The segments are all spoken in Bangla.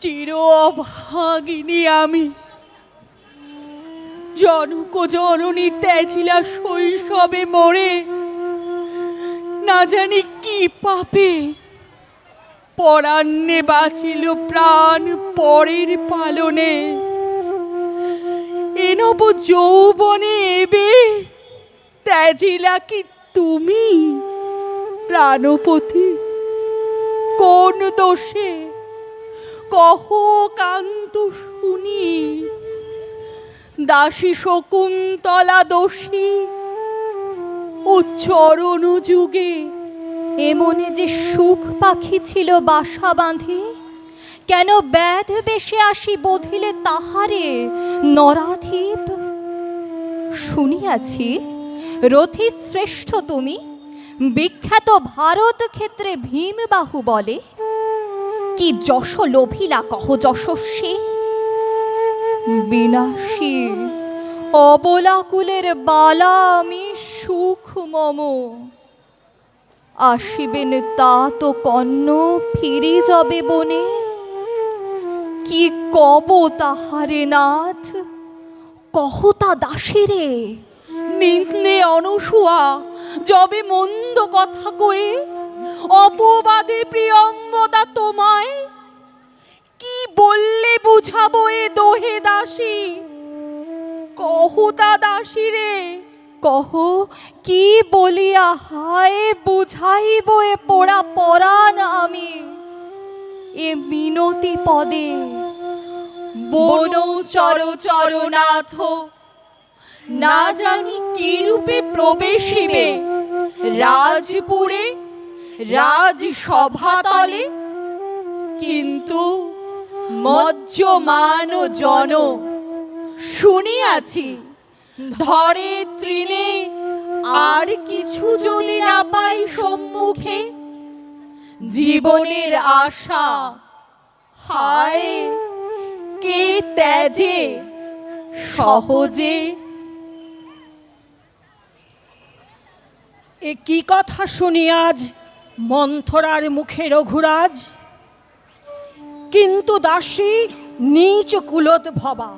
চির অভাগিনী আমি। জনক জননী ত্যাজিলা শৈশবে মরে, না জানি কি পাপে। পরান্নে বাঁচিল প্রাণ পরের পালনে। এনব যৌবনে এবে ত্যাজিলা কি তুমি? প্রাণপতি কোন দোষে কহ কান্ত শুনি। দাসী শকুন্তলা দোষী, ও চরণ যুগে এমনে যে সুখ পাখি ছিল বাসা বাঁধে, কেন ব্যাধ বেশে আসি বধিলে তাহারে নরাধীপ? শুনিয়াছি, রথি শ্রেষ্ঠ তুমি, বিখ্যাত ভারত ক্ষেত্রে ভীমবাহু বলে কি যশ লোভিলা কহ যশস্বী বিনাশী অবলাকুলের বালা আমি সুখ মম। আসিবেন তা তো কন্ন ফিরে যাবে বনে। কি কব তাহারে নাথ? কহতা দাসীরে নিন্দে অনসুয়া যবে মন্দ কথা কয়ে। অপবাদে প্রিয়ম্বদা তোমায়। কি বললে বুঝাবো এ দোহে দাসী? কহুতা দাসী রে, কহ, কি বলিয়া হায় বুঝাইব এ পোড়া পরাণ আমি? এ মিনতি পদে বন চর চরনাথ না জানি কি রূপে প্রবেশিবে, রাজপুরে রাজ কিন্তু মজ্জমান জন শুনিয়াছি, ধরে তৃণে আর কিছু যদি না পাই সম্মুখে, জীবনের আশা হায়, কে ত্যাজে সহজে। এ কি কথা শুনি আজ? মন্থরার মুখে রঘুরাজ। কিন্তু দাসী নীচ কুলত ভবা।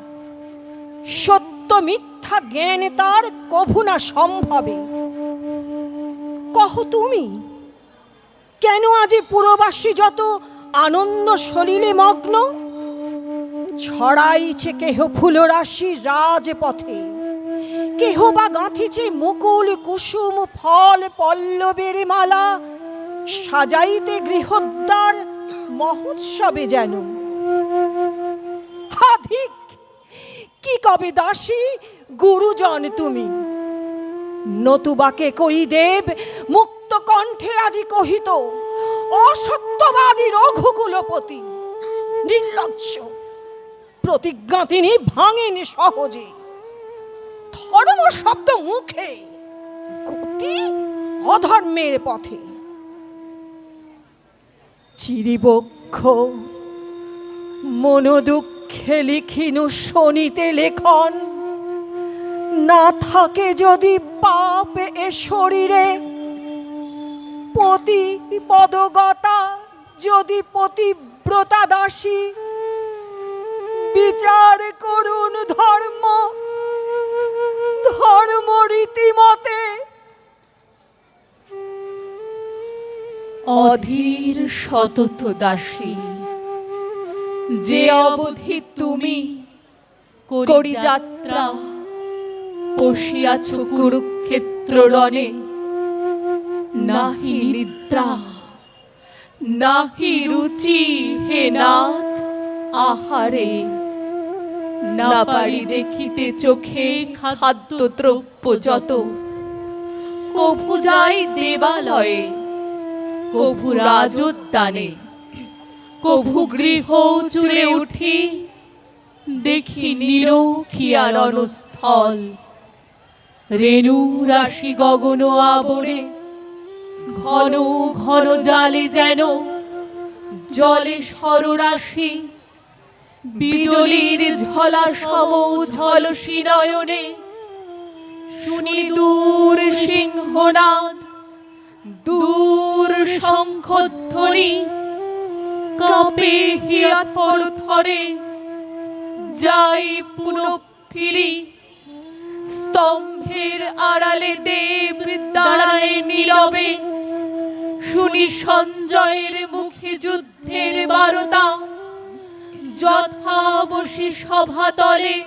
সত্য মিথ্যা জ্ঞান তার কভু না সম্ভবে। কহ তুমি, কেন আজ পুরবাসী যত আনন্দ শরীরে মগ্ন? ছড়াইছে কেহ ফুলরাশি রাজপথে। কেহ বা গাঁথিছে মুকুল কুসুম ফল পল্লবের মালা। সাজাইতে গৃহদ্বার মহোৎসবে যেন। কি কবে দাসী গুরুজন তুমি? নতুবাকে কই দেব মুক্ত কণ্ঠে আজি কহিত, অসত্যবাদী রঘুকুলপতি, নির্লজ্জ, প্রতিজ্ঞা তিনি ভাঙেন সহজে। ধর্ম শব্দ মুখে, গতি অধর্মের পথে। চিরিবক্ষ, মনোদুঃখে লিখিনু শনিতে লেখন, না থাকে যদি পাপ এ শরীরে পতি পদগতা যদি পতিব্রতা দাসী বিচার করুন ধর্ম ধর্ম রীতিমতে অধীর সতত দাসী যে অবধি তুমি করি যাত্রা বসিয়াছ কুরুক্ষেত্র রণে নাহি নিদ্রা, নাহি রুচি হে নাথ আহারে। না পারি দেখিতে চোখে খাদ্য দ্রব্য যত, কভু যাই দেবালয়ে। কভু রাজোদ্যানে, কভু গৃহ চুরে উঠি, দেখি নিরখিয়া রণস্থল রেণু রাশি গগন আবরে, ঘন ঘন জালে যেন জলে সররাশি, বিজলির ঝলা সম ঝলসি নয়নে, শুনি দূর সিংহনাদ দূর শঙ্খধ্বনি কাঁপে হিয়া থর যাই পুনঃ ফিরি স্তম্ভের আড়ালে দেব দাঁড়ায় নীরবে, শুনি সঞ্জয়ের মুখে যুদ্ধের বারতা, যথাবশী সভাতলে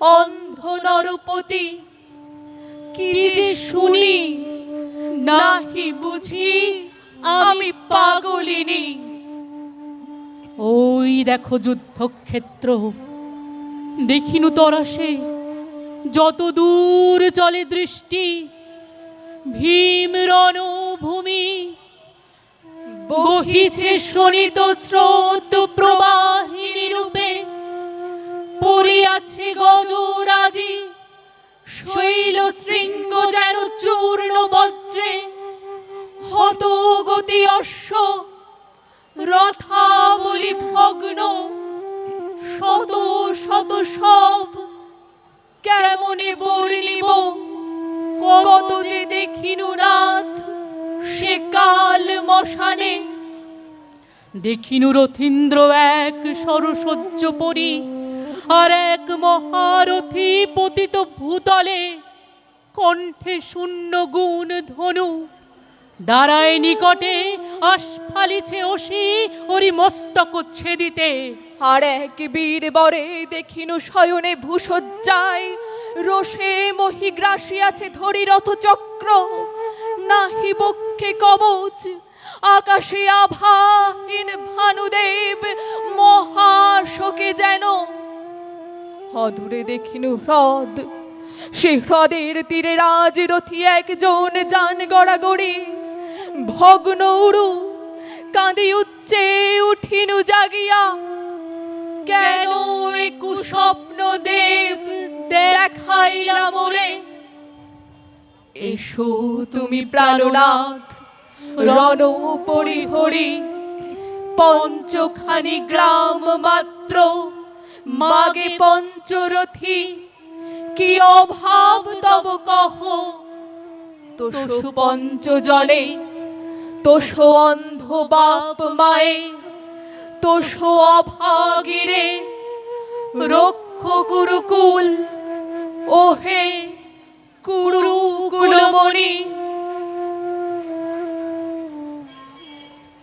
অন্ধ নরপতি, কি যে শুনি? নাহি বুঝি, আমি পাগলিনী। ওই দেখো যুদ্ধক্ষেত্র, দেখিনু তরাসে যত দূর চলে দৃষ্টি, ভীম রণভূমি, বহিছে শোনিত স্রোত প্রবাহিনী রূপে, পড়িয়াছে গজরাজি শৈল শৃঙ্গ যেন চূর্ণ বজ্রে হত গতি অশ্ব, রথাবলি ভগ্ন, শত শত সব, কেমনে বর্ণিব? কত যে দেখিনু রাত সে কাল মশানে। দেখিনু রথীন্দ্র এক সরসহ্য পরি আর এক মহারথী পতিত ভূতলে, কণ্ঠে শূন্য গুণ ধনু। দাঁড়ায় নিকটে আস্ফালিছে অসি ওরি মস্তক ছেদিতে। আর এক বীর বরে দেখিনু শয়নে ভূসজ্জায়, রোষে মহিগ্রাসী আছে ধরি রথ চক্র নাহি বক্ষে কবচ, আকাশে আভা আভাহীন ভানুদেব, মহাশোকে যেন অদূরে দেখিনু হ্রদ। সে হ্রদের তীরে রাজরথী একজন যান গড়াগড়ি। ভগ্ন উড়ু কাঁদি উচ্চে উঠিনু জাগিয়া। কেন কুস্বপ্ন দেব দেখাইলা মোরে? এসো তুমি প্রাণনাথ, রণ পরিহরি। পঞ্চখানি গ্রাম মাত্র মাগে পঞ্চরথী কি অভাব তব কহ? তোষু পঞ্চ জলে তোষো অন্ধ বাপ মায়ে, তোষো অভাগিরে, রক্ষ গুরুকুল ওহে কুরু কুলমণি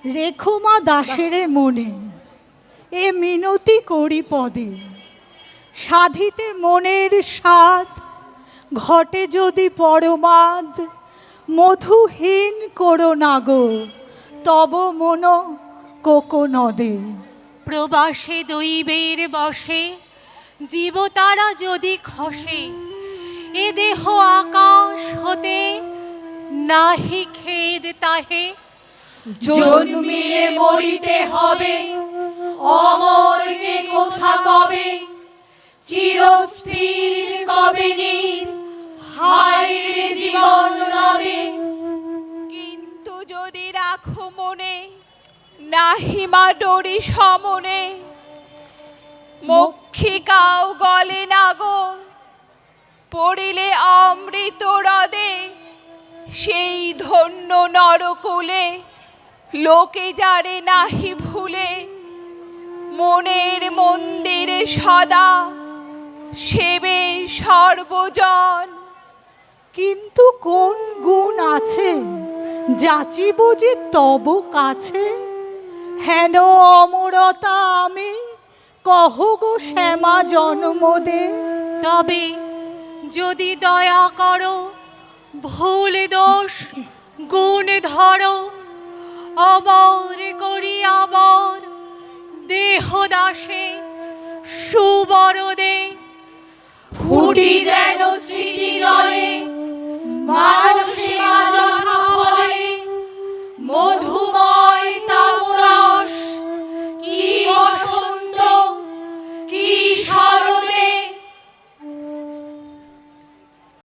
রেখো মা দাসেরে মনে। এ মিনতি করি পদে। সাধিতে মনের স্বাদ ঘটে যদি পরমাদ মধুহীন করো না গো তব মন কোকো নদে প্রবাসে দৈবের বসে জীবতারা যদি খসে এ দেহ আকাশ হতে নাহি খেদ তাহে। জন্মিলে মরিতে হবে অমর কে কোথা কবে? চিরস্থির কবে নীর হায় জীবন নদে কিন্তু যদি রাখো মনে নাহিমা ডরি সমনে, মক্ষিকাও গলে না গো। পড়িলে অমৃত হ্রদে সেই ধন্য নরকুলে, লোকে যারে নাহি ভুলে। মনের মন্দিরে সদা সেবে সর্বজন। কিন্তু কোন গুণ আছে? যাচি বুঝি তব কাছে। হেন অমরতা আমি কহ গো শ্যামা জন্মদে। তবে যদি দয়া করো ভুল দোষ গুণ ধরো অবর করি আবর। দেহ দাসে সুবরদে ফুটি যেন